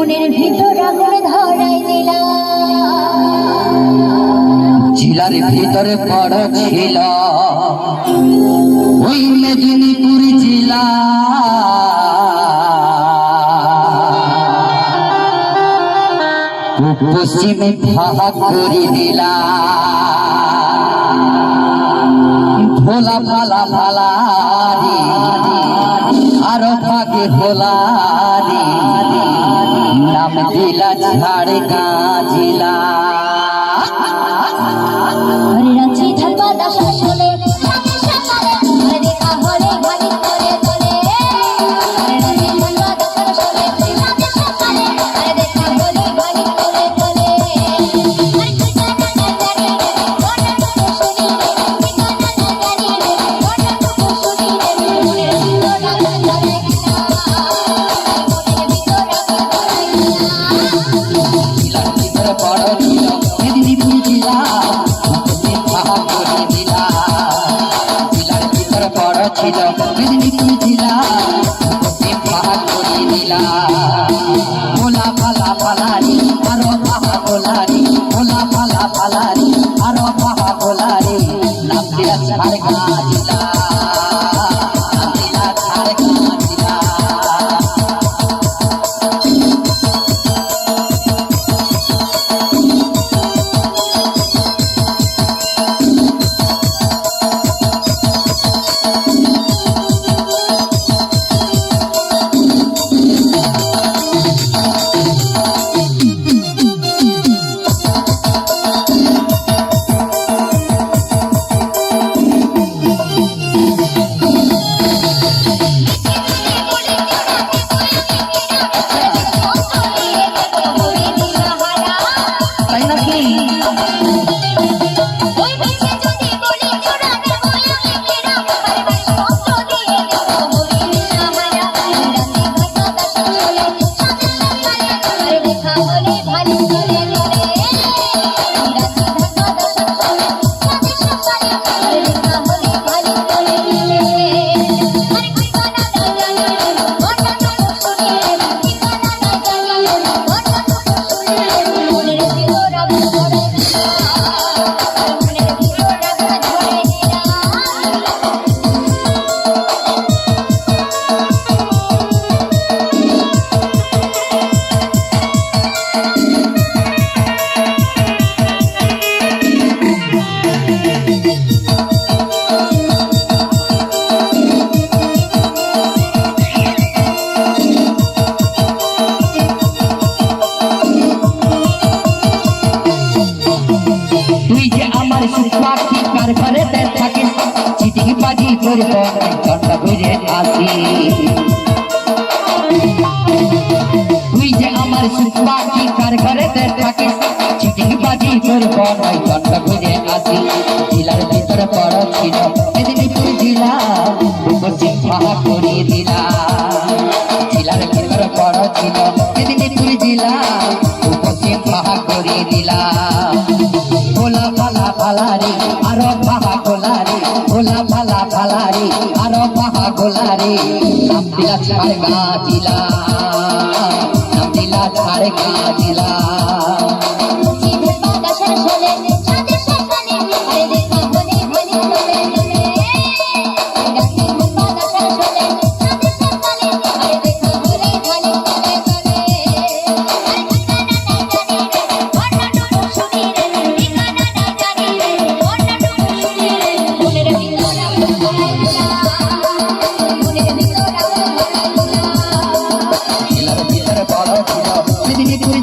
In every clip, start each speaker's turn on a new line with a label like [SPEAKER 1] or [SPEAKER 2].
[SPEAKER 1] মনের ভিতর আগুন ধরাই দিলাম।
[SPEAKER 2] জেলার ভিতরে বড় ছিল। ওই মেদিনীপুর জেলা পশ্চিমে ভাগ করে দিলা ভোলা ভালা ভালা আর ভাগে ভোলা নাম দিলা ঝাড় গাজিলা ছিল মেদিনীপুর জেলা ভাগ করে দিলা। ভোলা পালা পালারি আরও পাহা গোলারি ভোলা পালা পালারি আরও পাহা গোলারি নাম দিলা ছাড় গাজিলা তাই সুখা কি কার ঘরে তে থাকিস চিটিং বাজি করব চন্ডা ঘুরে আসি। তুই যে আমার সুখা কি কার ঘরে তে থাকিস চিটিং বাজি করব চন্ডা ঘুরে আসি। জেলার ভিতরে বড় ছিল, মেদিনীপুর জেলা ভাগ করে দিলা জেলার ভিতরে বড় ছিল, মেদিনীপুর জেলা ভালারি আরও পাহা গোলারি ভোলা ভালা ভালারি, আরও পাহা গোলারি নাম দিলা ছাড় গাজিলা নাম দিলা ছাড় গাজিলা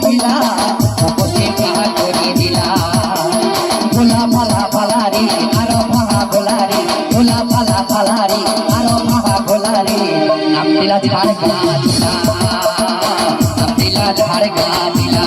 [SPEAKER 2] জেলা পশ্চিম ভাগ করে দিলা। ভোলা ভালা ভালারি আরও পাহা গোলারি ভোলা ভালা ভালারি আরও পাহা গোলারি নাম দিলা ছাড় গাজিলা নাম দিলা। গাজিলা